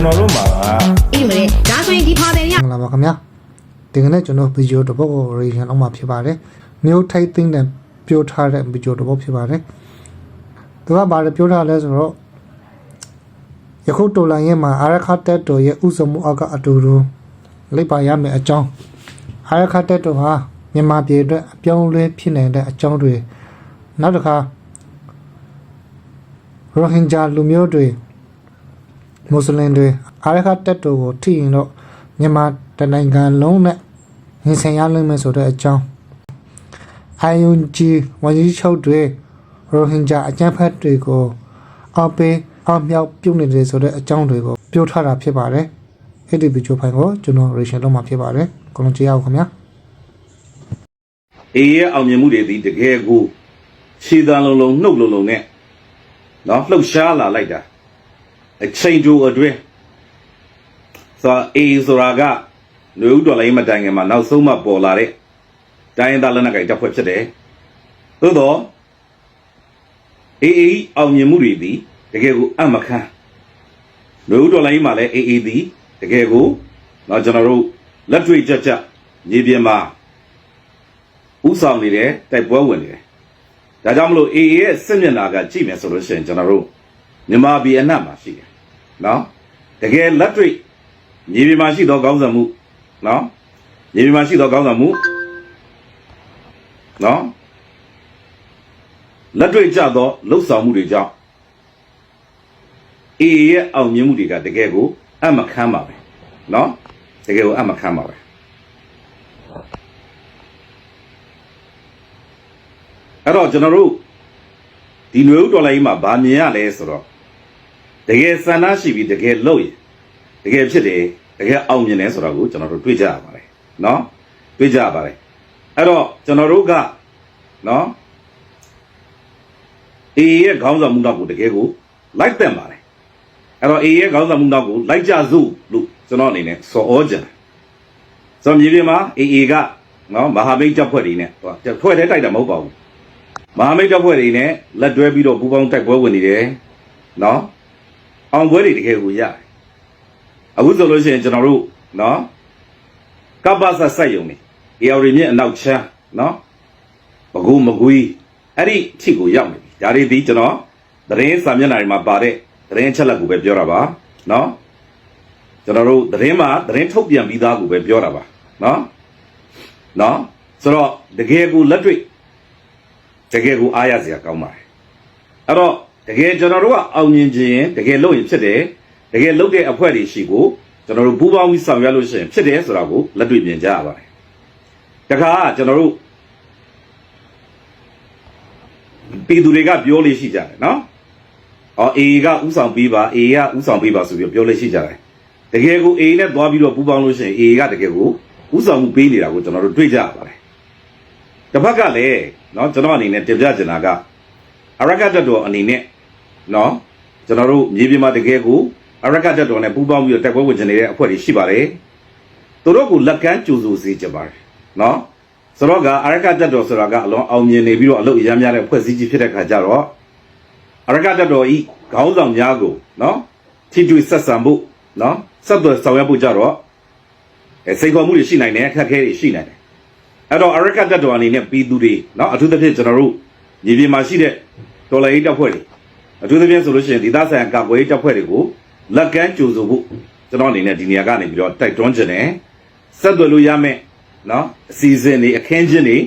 ကျွန်တော်တို့မှာအေးမလဲဒါဆိုရင်ဒီဖာတယ်ရမင်္ဂလာပါခင်ဗျာဒီကနေ့ကျွန်တော်ဗီဒီယိုတစ်ပုဒ်ကို reaction လုပ်မှာဖြစ်ပါတယ်မျိုးထိုက်သိမ်းတဲ့ပြောထားတဲ့ဗီဒီယိုတစ်ပုဒ်ဖြစ်ပါတယ်သူကဘာလဲပြောထားလဲဆိုတော့ယခုတော်လိုင်းရဲ့မှာအာရခတက်တော်ရဲ့ဥစမှုအောက်ကအတူတူလိပ်ပါရမယ်အကြောင်းအာရခတက်တော်ဟာမြန်မာပြည်အတွက်အပြောင်းအလဲဖြစ်နေတဲ့အကြောင်းတွေနောက်တစ်ခါရိုဟင်ဂျာလူမျိုးတွေ မွတ်စလင်တွေအာရခတက်တော်ကိုထိရင်တော့မြန်မာတနိုင်ငံလုံးနဲ့ရင်ဆိုင်ရလိမ့်မယ်ဆိုတဲ့အကြောင်း IUG ဝန်ကြီးချုပ်တွေရိုဟင်ဂျာအကြမ်းဖက်တွေကိုအောက်ပေးအောက်မြောက်ပြုတ်နေတယ်ဆိုတဲ့အကြောင်းတွေကိုပြောထားတာဖြစ်ပါတယ်အဲ့ဒီဗီဒီယိုဖိုင်ကိုကျွန်တော် reaction လုပ်မှာဖြစ်ပါတယ်အကုန်လုံးကြည့်ရအောင်ခင်ဗျာအေးရဲ့အောင်မြင်မှုတွေဒီတကယ်ကိုခြေတံလုံးလုံးနှုတ်လုံးလုံးနဲ့နော်လှုပ်ရှားလာလိုက်တာ အချိန်တိုအတွင်းဆိုတော့အေးဆိုတာကလူဦးတော်လိုင်းမတိုင်ခင်မှာနောက်ဆုံးမှပေါ်လာတဲ့တိုင်းရင်းသားလက်နက်ကိုင်တပ်ဖွဲ့ဖြစ်တယ်သို့တော့အေးအေးအောင်မြင်မှုတွေဒီတကယ်ကိုအမခန်းလူဦးတော်လိုင်းမှာလည်းအေးအေးဒီတကယ်ကိုနော်ကျွန်တော်တို့လက်တွေ့ကြကြမြေပြင်မှာဥဆောင်နေတယ်တိုက်ပွဲဝင်နေတယ်ဒါကြောင့်မလို့ AA ရဲ့စစ်မျက်နှာကကြည့်မယ်ဆိုလို့ရှိရင်ကျွန်တော်တို့မြန်မာပြည်အနှံ့မှာရှိတယ် နော်တကယ်လက်တွေ့မြေပြင်မှာရှိသောကောင်းဆောင်မှုနော်မြေပြင်မှာရှိသောကောင်းဆောင်မှုနော်လက်တွေ့ကြသောလှုပ်ဆောင်မှုတွေကြောင့် AA ရဲ့အောင်မြင်မှုတွေကတကယ်ကိုအမခမ်းပါပဲနော်တကယ်ကိုအမခမ်းပါပဲအဲ့တော့ကျွန်တော်တို့ဒီနွေဦးတော်လိုင်းမှာဗာမြင်ရလဲဆိုတော့ တကယ်ဆန္ဒရှိပြီးတကယ်လုပ်ရင်တကယ်ဖြစ်တယ်တကယ်အောင်မြင်တယ်ဆိုတာကိုကျွန်တော်တို့တွေ့ကြရပါတယ်နော်တွေ့ကြရပါတယ်အဲ့တော့ကျွန်တော်တို့ကနော်အေရဲ့ခေါင်းဆောင်မှုနောက်ကိုတကယ်ကိုလိုက်တတ်ပါတယ်အဲ့တော့အေရဲ့ခေါင်းဆောင်မှုနောက်ကိုလိုက်ကြစို့လို့ကျွန်တော်အနေနဲ့စော်ဩကြတယ်ကျွန်တော်မြေပြင်မှာအေအေကနော်မဟာမိတ်တပ်ဖွဲ့တွေနဲ့ဟိုဖွဲ့ထဲတိုက်တာမဟုတ်ပါဘူးမဟာမိတ်တပ်ဖွဲ့တွေနဲ့လက်တွဲပြီးတော့ပူးပေါင်းတိုက်ပွဲဝင်နေတယ်နော် အောင်ပွဲတွေတကယ်ကိုရတယ်အခုဆိုလို့ရှိရင်ကျွန်တော်တို့နော်ကပ္ပဆတ်ဆက်ယုံနေအေယော်ရီမြင့်အနောက်ချမ်းနော်ဘကူမကွီးအဲ့ဒီအထိကိုရောက်နေပြီဒါတွေဒီကျွန်တော်သတင်းစာမျက်နှာတွေမှာပါတဲ့သတင်းချက်လက်ကိုပဲပြောတာပါနော်ကျွန်တော်တို့သတင်းမှာသတင်းထုတ်ပြန်ပြီးသားကိုပဲပြောတာပါနော်နော်ဆိုတော့တကယ်ကိုလက်တွေ့တကယ်ကိုအားရစရာကောင်းပါတယ်အဲ့တော့ တကယ်ကျွန်တော်တို့ကအောင်မြင်ခြင်းတကယ်လုပ်ရင်ဖြစ်တယ်တကယ်လုပ်တဲ့အဖွဲ့တွေရှိကိုကျွန်တော်တို့ပူးပေါင်းပြီးဆောင်ရွက်လို့ရှိရင်ဖြစ်တယ်ဆိုတာကိုလက်တွေ့မြင်ကြရပါတယ်တခါကျွန်တော်တို့ပြည်သူတွေကပြောလို့ရှိကြတယ်နော်အော် AA ကဥဆောင်ပေးပါ AA ကဥဆောင်ပေးပါဆိုပြီးပြောလို့ရှိကြတယ်တကယ်ကို AA နဲ့သွားပြီးတော့ပူးပေါင်းလို့ရှိရင် AA ကတကယ်ကိုဥဆောင်မှုပေးနေတာကိုကျွန်တော်တို့တွေ့ကြရပါတယ်တစ်ဖက်ကလည်းနော်ကျွန်တော်အနေနဲ့တင်ပြချင်တာက အရကတ်တော်အနေနဲ့နော်ကျွန်တော်တို့မြေပြင်မှာတကယ်ကိုအရကတ်တော်နဲ့ပူးပေါင်းပြီးတော့တက်ပွဲဝင်နေတဲ့အဖွဲ့တွေရှိပါတယ်။သူတို့ကိုလက်ကမ်းကြိုဆိုစေချင်ပါတယ်နော်။ဆိုတော့ကအရကတ်တော်ဆိုတာကအလွန်အောင်မြင်နေပြီးတော့အလုပ်အများများတဲ့အဖွဲ့စည်းကြီးဖြစ်တဲ့ခါကျတော့အရကတ်တော်ဤခေါင်းဆောင်များကိုနော်ထိတွေ့ဆက်ဆံဖို့နော်ဆက်သွယ်ဆောင်ရွက်ဖို့ကြတော့အဲစိန်ခေါ်မှုတွေရှိနိုင်တယ်အခက်အခဲတွေရှိနိုင်တယ်အဲ့တော့အရကတ်တော်အနေနဲ့ပြည်သူတွေနော်အထူးသဖြင့်ကျွန်တော်တို့ညီပြည်မှာရှိတဲ့ ဒေါ်လာရေးတပ်ဖွဲ့တွေအထူးသဖြင့်ဆိုလို့ရှိရင်ဒေသဆိုင်ရာကာကွယ်ရေးတပ်ဖွဲ့တွေကိုလက်ကမ်းကြိုဆိုဖို့ကျွန်တော်အနေနဲ့ဒီနေရာကနေပြီးတော့တိုက်တွန်းခြင်းနဲ့ဆက်သွယ်လို့ရမယ်နော်အစီအစဉ်တွေအခင်းချင်းတွေ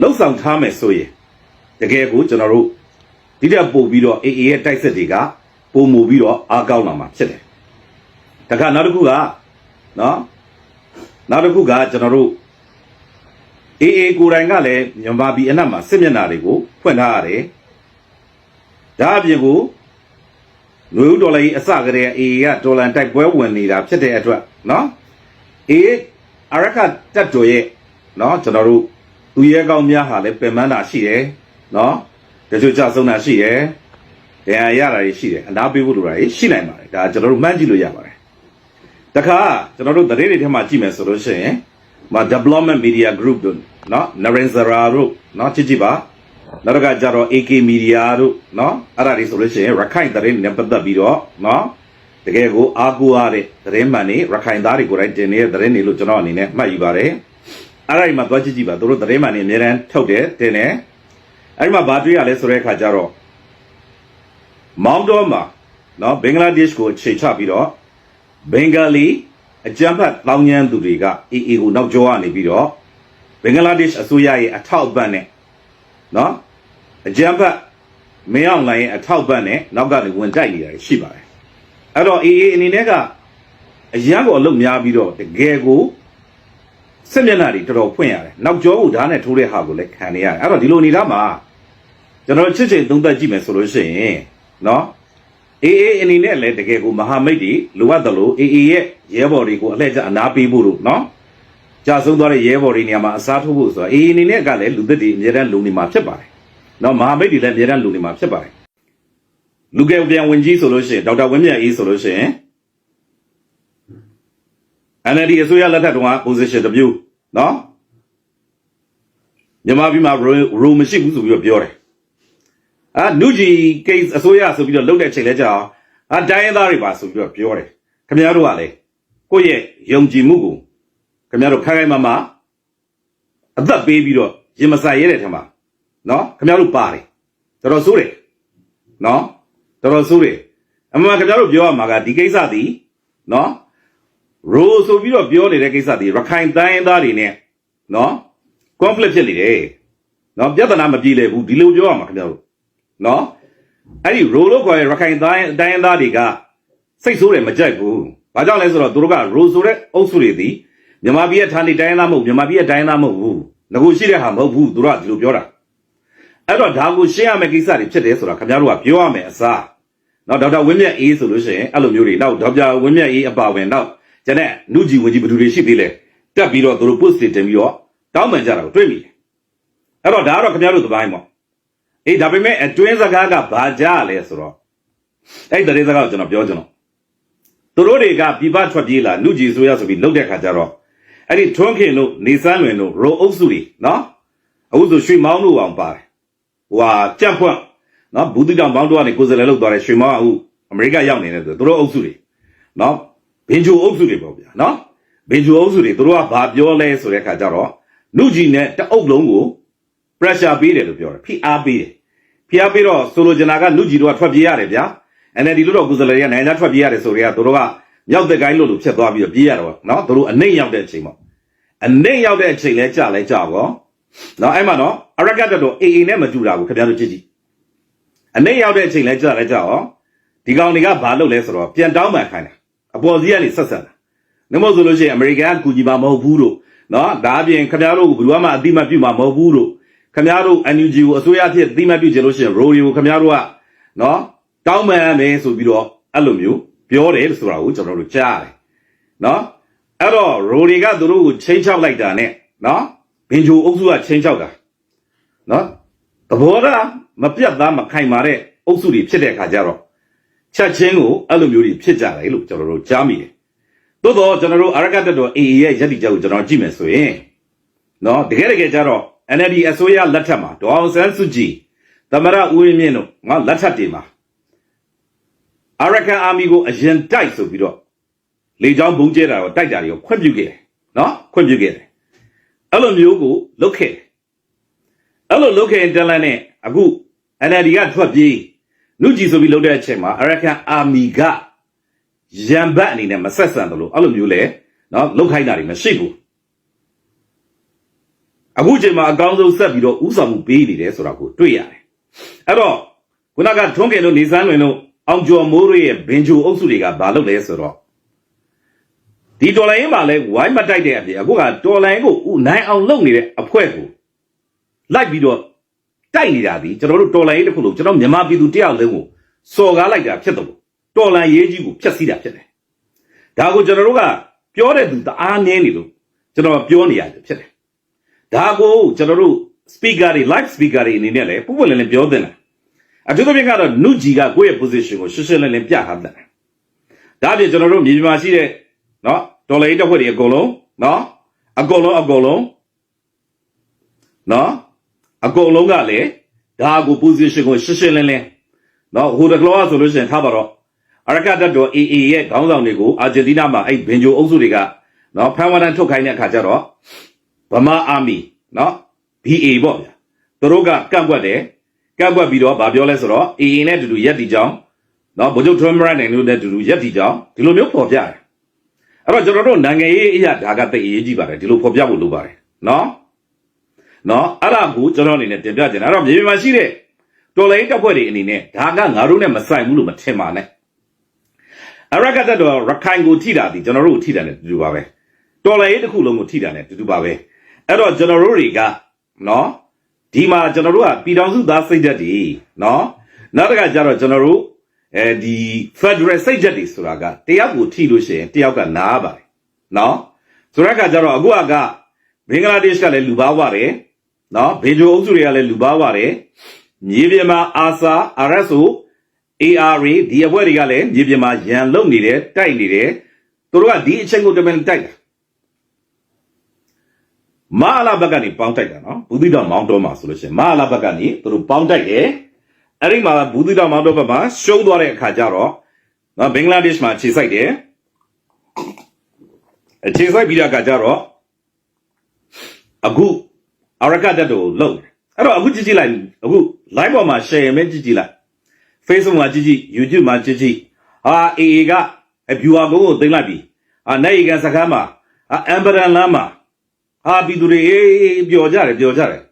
လှုပ်ဆောင်ထားမယ်ဆိုရင်တကယ်ကိုကျွန်တော်တို့ဒီတက်ပို့ပြီးတော့ AA ရဲ့တိုက်ဆက်တွေကပုံမူပြီးတော့အားကောင်းလာမှာဖြစ်တယ်။ဒါကနောက်တစ်ခုကနော်နောက်တစ်ခုကကျွန်တော်တို့ အေးအေးကိုယ်တိုင်ကလည်းမြန်မာပြည်အနှံ့မှာစစ်မျက်နှာတွေကိုဖွင့်ထားရတယ်။ဒါအပြင်ကိုလူဦးဒေါ်လာကြီးအစကတည်းကအေးကဒေါ်လာတိုက်ပွဲဝင်နေတာဖြစ်တဲ့အတွက်နော်။အေးအရခတက်တော်ရဲ့နော်ကျွန်တော်တို့သူရဲကောင်းများဟာလည်းပင်ပန်းတာရှိတယ်နော်။တချို့ကြဆုံးတာရှိတယ်။တရားရတာတွေရှိတယ်။အနာပေးဖို့လိုတာတွေရှိနိုင်ပါတယ်။ဒါကျွန်တော်တို့မှန်းကြည့်လို့ရပါတယ်။တခါကျွန်တော်တို့သတင်းတွေထဲမှာကြည့်မယ်ဆိုလို့ရှိရင်မ development media group တို့နော်နရင်ဇရာတို့နော်ကြည့်ကြည့်ပါနောက်တစ်ခါကျတော့ AK media တို့နော်အဲ့ဒါတွေဆိုလို့ရှိရင်ရခိုင်သတင်းနဲ့ပတ်သက်ပြီးတော့နော်တကယ်ကိုအားကိုးရတဲ့သတင်းမှန်တွေရခိုင်သားတွေကိုယ်တိုင်တင်နေတဲ့သတင်းတွေလို့ကျွန်တော်အနေနဲ့မှတ်ယူပါတယ်အဲ့ဒါဒီမှာသွားကြည့်ကြည့်ပါတို့သတင်းမှန်တွေအများတန်းထုတ်တယ်တင်တယ်အဲ့ဒီမှာဗာတွေ့ရလဲဆိုတဲ့အခါကျတော့မောင်းတော်မှာနော်ဘင်္ဂလားဒေ့ရှ်ကိုခြေချပြီးတော့ဘင်္ဂလီ အကြမ်းဖက်တောင်းကျမ်းသူတွေကအေအေကိုနောက်ကျောကနေပြီးတော့ဘင်္ဂလားဒေ့ရှ်အစိုးရရဲ့အထောက်အပံ့နဲ့နော်အကြမ်းဖက်မင်းအောင်လိုင်းရဲ့အထောက်အပံ့နဲ့နောက်ကနေဝင်တိုက်နေတာရှိပါတယ်အဲ့တော့အေအေအနေနဲ့ကအရန်ကိုအလုပ်များပြီးတော့တကယ်ကိုစစ်မျက်နှာတွေတော်တော်ဖွင့်ရတယ်နောက်ကျောကိုဓာတ်နဲ့ထိုးတဲ့ဟာကိုလည်းခံနေရတယ်အဲ့တော့ဒီလိုအနေထားမှာကျွန်တော်ချစ်ချင်သုံးသပ်ကြည့်မယ်ဆိုလို့ရှိရင်နော် အေးအေးအနေနဲ့လည်းတကယ်ကိုမဟာမိတ်တွေလိုအပ်တယ်လို့အေးအေးရဲ့ရဲဘော်တွေကိုအလှည့်ကျအနာပေးဖို့လို့နော်ကြာဆုံးသွားတဲ့ရဲဘော်တွေနေရာမှာအစားထိုးဖို့ဆိုတာအေးအေးအနေနဲ့ကလည်းလူသစ်တွေအများတန်းလုံနေမှာဖြစ်ပါတယ်နော်မဟာမိတ်တွေလည်းအများတန်းလုံနေမှာဖြစ်ပါတယ်လူကယ်ပြန်ဝင်ကြီးဆိုလို့ရှိရင်ဒေါက်တာဝင်းမြတ်အေးဆိုလို့ရှိရင် NLD အစိုးရလက်ထက်တုန်းက position တစ်မျိုးနော်မြန်မာပြည်မှာ row မရှိဘူးဆိုပြီးတော့ပြောတယ် အာနုဂျီ case အစိုးရဆိုပြီးတော့လုပ်တဲ့ချိန်လဲကြာအောင်အာတိုင်းရင်းသားတွေပါဆိုပြီးတော့ပြောတယ်ခင်ဗျားတို့ကလည်းကိုယ့်ရဲ့ယုံကြည်မှုကိုခင်ဗျားတို့ခိုင်ခိုင်မာမာအသက်ပေးပြီးတော့ရင်မဆိုင်ရတဲ့ထင်ပါနော်ခင်ဗျားတို့ပါတယ်တော်တော်ဆိုးတယ်နော်တော်တော်ဆိုးတယ်အမှန်ခင်ဗျားတို့ပြောရမှာကဒီကိစ္စဒီနော်ရိုးဆိုပြီးတော့ပြောနေတဲ့ကိစ္စဒီရခိုင်တိုင်းရင်းသားတွေနဲ့နော် conflict ဖြစ်နေတယ်နော်ပြဿနာမပြေလည်ဘူးဒီလိုပြောရမှာခင်ဗျားတို့ နော်အဲ့ဒီရိုလို့ခေါ်ရရခိုင်တိုင်းအတိုင်းသားတွေကစိတ်ဆိုးတယ်မကြိုက်ဘူး။ဘာကြောင့်လဲဆိုတော့သူတို့ကရိုဆိုတဲ့အုပ်စုတွေသည်မြန်မာပြည်ရဲ့ဌာနေတိုင်းသားမဟုတ်မြန်မာပြည်ရဲ့တိုင်းသားမဟုတ်ဘူး။ငကိုရှိတဲ့ဟာမဟုတ်ဘူးသူတို့ကဒီလိုပြောတာ။အဲ့တော့ဒါကိုရှင်းရမယ့်ကိစ္စတွေဖြစ်တယ်ဆိုတာခင်ဗျားတို့ကပြောရမယ်အစား။နော်ဒေါက်တာဝင်းမြတ်အေးဆိုလို့ရှိရင်အဲ့လိုမျိုးတွေနောက်ဒေါက်တာဝင်းမြတ်အေးအပါဝင်နောက်ကျန်တဲ့နုကြီးဝင်ကြီးဘယ်သူတွေရှိသေးလဲ။တက်ပြီးတော့သူတို့ post တွေတင်ပြီးတော့တောင်းပန်ကြတာကိုတွေ့မိတယ်။အဲ့တော့ဒါကတော့ခင်ဗျားတို့သပိုင်းပေါ့ အေးဒါပေမဲ့အတွင်းစကားကဘာကြားလဲဆိုတော့အဲ့ဒီတရေစကားကိုကျွန်တော်ပြောကျွန်တော်သူတို့တွေကပြပထွက်ပြေးလာနုကြည်ဆိုရဆိုပြီးလှုပ်တဲ့ခါကျတော့အဲ့ဒီထွန်းခင်တို့နေစမ်းလွင်တို့ရိုအုပ်စုတွေနော်အခုဆိုရွှေမောင်းတို့အောင်ပါတယ်ဟိုဟာကြက်ဖွန့်နော်ဘူးတိတောင်ဘောင်းတို့ကနေကိုယ်စလဲလောက်သွားတဲ့ရွှေမောင်းအခုအမေရိကရောက်နေတယ်ဆိုသူတို့အုပ်စုတွေနော်ဘင်ဂျူအုပ်စုတွေပေါ့ဗျာနော်ဘင်ဂျူအုပ်စုတွေသူတို့ကဘာပြောလဲဆိုတဲ့ခါကျတော့နုကြည်နဲ့တအုပ်လုံးကို pressure ပေးတယ်လို့ပြောတယ်ဖိအားပေးတယ်ဖိအားပေးတော့ဆိုလိုချင်တာကလူကြီးတို့ကထွက်ပြေးရတယ်ဗျာ NLD လို့တော့ကုသလေတွေကနိုင်ငံသားထွက်ပြေးရတယ်ဆိုတွေကတို့ကမြောက်သက်ကိုင်းလို့လို့ဖြတ်သွားပြီးတော့ပြေးရတော့နော်တို့အနှိမ့်ရောက်တဲ့အချိန်ပေါ့အနှိမ့်ရောက်တဲ့အချိန်လဲကြလဲကြပေါ့နော်အဲ့မှာတော့အရကတ်တော့ AA နဲ့မတူတာကိုခင်ဗျားတို့ကြည့်ကြည့်အနှိမ့်ရောက်တဲ့အချိန်လဲကြလဲကြရောဒီကောင်တွေကဘာလုပ်လဲဆိုတော့ပြန်တောင်းပန်ခိုင်းတာအပေါ်စီးကနေဆက်ဆက်တာနမို့ဆိုလို့ရှိရင်အမေရိကန်ကကူညီမှာမဟုတ်ဘူးတို့နော်ဒါအပြင်ခင်ဗျားတို့ကဘယ်သူမှအတိမတ်ပြုမှာမဟုတ်ဘူးတို့ ခမရတို့ NUG ကိုအစိုးရအဖြစ်အသိမှတ်ပြုချင်လို့ရှိရင် road ကိုခမရတို့ကနော်တောင်းပန်ရမယ်ဆိုပြီးတော့အဲ့လိုမျိုးပြောတယ်လို့ဆိုတာကိုကျွန်တော်တို့ကြားရတယ်နော်အဲ့တော့ road တွေကသူတို့ကိုချင်းချောက်လိုက်တာ ਨੇ နော်ဘင်ဂျိုအုပ်စုကချင်းချောက်တာနော်သဘောထားမပြတ်သားမခိုင်မာတဲ့အုပ်စုတွေဖြစ်တဲ့အခါကျတော့ချက်ချင်းကိုအဲ့လိုမျိုးတွေဖြစ်ကြတယ်လို့ကျွန်တော်တို့ကြားမိတယ်သို့တော့ကျွန်တော်တို့အရကတ်တော် AA ရဲ့ယက်တီချက်ကိုကျွန်တော်ကြည့်မယ်ဆိုရင်နော်တကယ်တကယ်ကျတော့ NLD အစိုးရလက်ထက်မှာဒေါအောင်ဆန်းစုကြည်သမရဦးဝင်းမြင့်တို့ငါလက်ထက်တွေမှာအရကန်အာမီကိုအရင်တိုက်ဆိုပြီးတော့လေကြောင်းဘုံကျဲတာကိုတိုက်တာတွေကိုခွင့်ပြုခဲ့တယ်နော်ခွင့်ပြုခဲ့တယ်အဲ့လိုမျိုးကိုလုပ်ခဲ့တယ်အဲ့လိုလုပ်ခဲ့ရင်တလန်နဲ့အခု NLD ကထွက်ပြေးနုကြည်ဆိုပြီးလုပ်တဲ့အချိန်မှာအရကန်အာမီကရန်ဘတ်အနေနဲ့မဆက်ဆံတယ်လို့အဲ့လိုမျိုးလေနော်လုတ်ခိုင်းတာတွေမရှိဘူး အခုချိန်မှာအကောင်းဆုံးဆက်ပြီးတော့ဥဆောင်မှုပေးနေတယ်ဆိုတာကိုတွေ့ရတယ်။အဲ့တော့ခုနကထွန်းကင်တို့နေစမ်းလွင်တို့အောင်ကျော်မိုးတို့ရဲ့ဘင်ဂျိုအုပ်စုတွေကဘာလုပ်လဲဆိုတော့ဒီတော်လိုင်းမှာလဲဝိုင်းမတိုက်တဲ့အပြင်အခုကတော်လိုင်းကိုဥနိုင်အောင်လုပ်နေတဲ့အဖွဲ့ကိုလိုက်ပြီးတော့တိုက်နေတာဒီကျွန်တော်တို့တော်လိုင်းတစ်ခုလုံးကျွန်တော်မြန်မာပြည်သူတယောက်လုံးကိုစော်ကားလိုက်တာဖြစ်တယ်လို့တော်လိုင်းရေးကြီးကိုဖျက်ဆီးတာဖြစ်တယ်။ဒါကိုကျွန်တော်တို့ကပြောတဲ့သူတအားနည်းနေလို့ကျွန်တော်ပြောနေရတယ်ဖြစ်တယ် ဒါကိုကျွန်တော်တို့ speaker တွေ live speaker တွေအနေနဲ့လည်းပုံပွင့်လင်းလင်းပြောသင့်တယ်အထူးသဖြင့်ကတော့နုဂျီကကိုယ့်ရဲ့ position ကိုရှင်းရှင်းလင်းလင်းပြထားတယ်ဒါအပြင်ကျွန်တော်တို့မြေပြင်မှာရှိတဲ့เนาะဒေါ်လာရေးတက်ဖွဲ့တွေအကုန်လုံးเนาะအကုန်လုံးအကုန်လုံးเนาะအကုန်လုံးကလည်းဒါကို position ကိုရှင်းရှင်းလင်းလင်းเนาะဟိုတကလောဆိုလို့ရှိရင်ထားပါတော့ အရကတ်တော် AA ရဲ့ခေါင်းဆောင်တွေကိုအာဂျင်တီးနားမှာအဲ့ဘင်ဂျိုအုပ်စုတွေကနော်ဖန်ဝါဒန်ထုတ်ခိုင်းတဲ့အခါကျတော့ ဗမာအာမီနော် BA ပေါ့ဗျာသူတို့ကကန့်ကွက်တယ်ကန့်ကွက်ပြီးတော့ဗာပြောလဲဆိုတော့ AA နဲ့အတူတူရက်တီကြောင်းနော်ဗိုလ်ချုပ်ထွန်းမရနိုင်တို့နဲ့အတူတူရက်တီကြောင်းဒီလိုမျိုးပေါ်ပြတယ်အဲ့တော့ကျွန်တော်တို့နိုင်ငံရေးအရာဒါကတိတ်အရေးကြီးပါတယ်ဒီလိုပေါ်ပြဖို့လိုပါတယ်နော်နော်အဲ့ဒါကိုကျွန်တော်အနေနဲ့တင်ပြချင်တာအဲ့တော့မြေပြင်မှာရှိတဲ့တော်လိုင်းတပ်ဖွဲ့တွေအနေနဲ့ဒါကငါတို့နဲ့မဆိုင်ဘူးလို့မထင်ပါနဲ့အရကတ်တော့ရခိုင်ကိုထိတာဒီကျွန်တော်တို့ကိုထိတာနဲ့တူတူပါပဲတော်လည်းတစ်ခုလုံးကိုထိတာနဲ့တူတူပါပဲ အဲ့တော့ကျွန်တော်တို့တွေကနော်ဒီမှာကျွန်တော်တို့ကပြည်တော်စုသားစိတ်ဓာတ်တွေနော်နောက်တစ်ခါကျတော့ကျွန်တော်တို့အဲဒီ Federal စိတ်ဓာတ်တွေဆိုတာကတယောက်ကိုထိလို့ရှိရင်တယောက်ကနားပါတယ်နော်ဆိုတဲ့အခါကျတော့အခုကဘင်္ဂလားဒေ့ရှ်ကလည်းလူပါပါတယ်နော်ဘေဂျိုအုပ်စုတွေကလည်းလူပါပါတယ်မြေပြင်မှာအာဆာ RSO ARA ဒီအဖွဲတွေကလည်းမြေပြင်မှာရန်လုံနေတယ်တိုက်နေတယ်သူတို့ကဒီအချိန်ကိုတမန်တိုက်တာ မဟာလာဘက်ကနေပေါင်းတိုက်တာနော်ဘူးသီတော်မောင်းတော်မှာဆိုလို့ရှိရင်မဟာလာဘက်ကနေသူတို့ပေါင်းတိုက်တယ်အဲ့ဒီမှာဘူးသီတော်မောင်းတော်ဘက်မှာရှုံးသွားတဲ့အခါကျတော့နော်ဘင်္ဂလားဒေ့ရှ်မှာခြေစိုက်တယ်အခြေစိုက်ပြီးတဲ့အခါကျတော့အခုအရကတ်တက်တို့လုံတယ်အဲ့တော့အခုကြည့်ကြည့်လိုက်အခု live ပေါ်မှာ share ရင်ပဲကြည့်ကြည့်လိုက် Facebook မှာကြည့်ကြည့် YouTube မှာကြည့်ကြည့်ဟာ AA က viewer ကိုသိမ်းလိုက်ပြီဟာနိုင်ကန်စကားမှာဟာအမ်ဘရန်လမ်းမှာ ဟာပြည်သူတွေအေးအေးပျော်ကြတယ်ပျော်ကြတယ်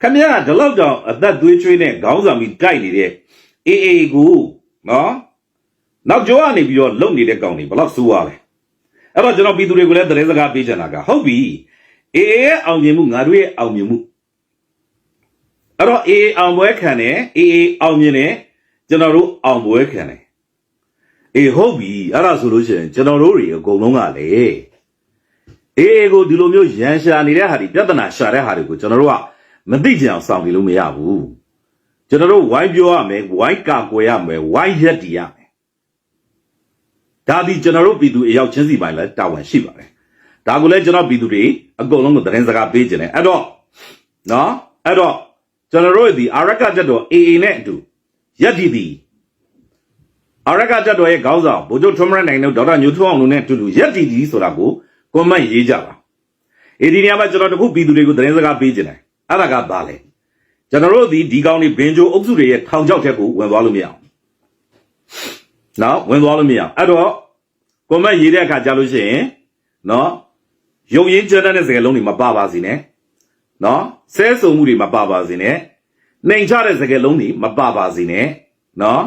ခမရဒီလောက်တောင်အသက်သွေးချွေးနဲ့ခေါင်းဆောင်ပြီးတိုက်နေတဲ့ AA ကိုနော်နောက်ကျောကနေပြီးတော့လုံနေတဲ့ကောင်တွေဘယ်လောက်ဆိုးရလဲအဲ့တော့ကျွန်တော်ပြည်သူတွေကိုလည်းသတင်းစကားပေးချင်တာကဟုတ်ပြီ AA ရဲ့အောင်မြင်မှုငါတို့ရဲ့အောင်မြင်မှုအဲ့တော့ AA အောင်ပွဲခံတယ် AA အောင်မြင်တယ်ကျွန်တော်တို့အောင်ပွဲခံတယ်အေးဟုတ်ပြီအဲ့ဒါဆိုလို့ရှိရင်ကျွန်တော်တို့တွေအကုန်လုံးကလေ အေးကိုဒီလိုမျိုးရန်ရှာနေတဲ့ဟာတွေပြဿနာရှာတဲ့ဟာတွေကိုကျွန်တော်တို့ကမသိကြအောင်စောင့်နေလို့မရဘူးကျွန်တော်တို့ဝိုင်းပြောရမယ်ဝိုင်းကာကွယ်ရမယ်ဝိုင်းရက်တည်ရမယ်ဒါဒီကျွန်တော်တို့ပြည်သူအရောက်ချင်းစီပိုင်းလဲတာဝန်ရှိပါတယ်ဒါကိုလည်းကျွန်တော်ပြည်သူတွေအကုန်လုံးကိုသတင်းစကားပေးကြတယ်အဲ့တော့နော်အဲ့တော့ကျွန်တော်တို့ဒီအာရကတက်တော့ AA နဲ့အတူရက်ဒီဒီအရကတက်တော်ရဲ့ခေါင်းဆောင်ဗိုလ်ချုပ်ထွန်းမရနိုင်တို့ဒေါက်တာညိုထွန်းအောင်တို့နဲ့အတူတူရက်ဒီဒီဆိုတာကို ကွန်မန့်ရေးကြပါအေဒီနေရာမှာကျွန်တော်တခုပြည်သူတွေကိုသတင်းစကားပေးခြင်းတယ်အဲ့ဒါကဘာလဲကျွန်တော်တို့ဒီဒီကောင်းဒီဘင်ဂျိုအုပ်စုတွေရဲ့ထောင်ချောက်ချက်ကိုဝင်သွားလို့မရအောင်နော်ဝင်သွားလို့မရအောင်အဲ့တော့ကွန်မန့်ရေးတဲ့အခါကြာလို့ရှိရင်နော်ရုံရင်းကြတဲ့စကားလုံးတွေမပါပါစေနဲ့နော်ဆဲဆုံမှုတွေမပါပါစေနဲ့နှိမ်ချတဲ့စကားလုံးတွေမပါပါစေနဲ့နော်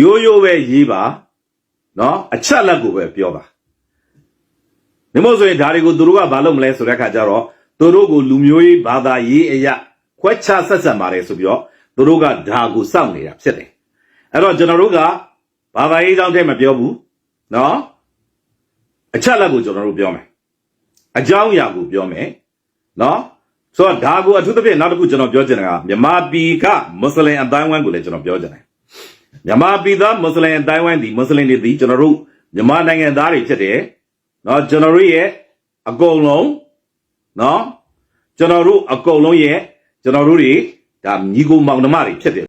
ရိုးရိုးပဲရေးပါနော်အချက်လက်ကိုပဲပြောပါ မြမို့ဆိုရင်ဒါတွေကိုသူတို့ကဘာလုပ်မလဲဆိုတဲ့အခါကျတော့သူတို့ကိုလူမျိုးရေးဘာသာရေးအရာခွဲခြားဆက်ဆံပါတယ်ဆိုပြီးတော့သူတို့ကဒါကိုစောင့်နေတာဖြစ်တယ်အဲ့တော့ကျွန်တော်တို့ကဘာသာရေးကြောင့်တည်းမပြောဘူးနော်အချက်လက်ကိုကျွန်တော်တို့ပြောမယ်အကြောင်းအရာကိုပြောမယ်နော်ဆိုတော့ဒါကိုအထူးသဖြင့်နောက်တစ်ခုကျွန်တော်ပြောချင်တာကမြန်မာပြည်ကမွတ်စလင်အတိုင်းဝိုင်းကိုလည်းကျွန်တော်ပြောချင်တယ်မြန်မာပြည်သားမွတ်စလင်အတိုင်းဝိုင်းဒီမွတ်စလင်တွေဒီကျွန်တော်တို့မြန်မာနိုင်ငံသားတွေဖြစ်တယ် နော်ကျွန်တော်တို့ရဲ့အကုန်လုံးနော်ကျွန်တော်တို့အကုန်လုံးရဲ့ကျွန်တော်တို့တွေဒါညီကိုမောင်နှမတွေဖြစ်တယ်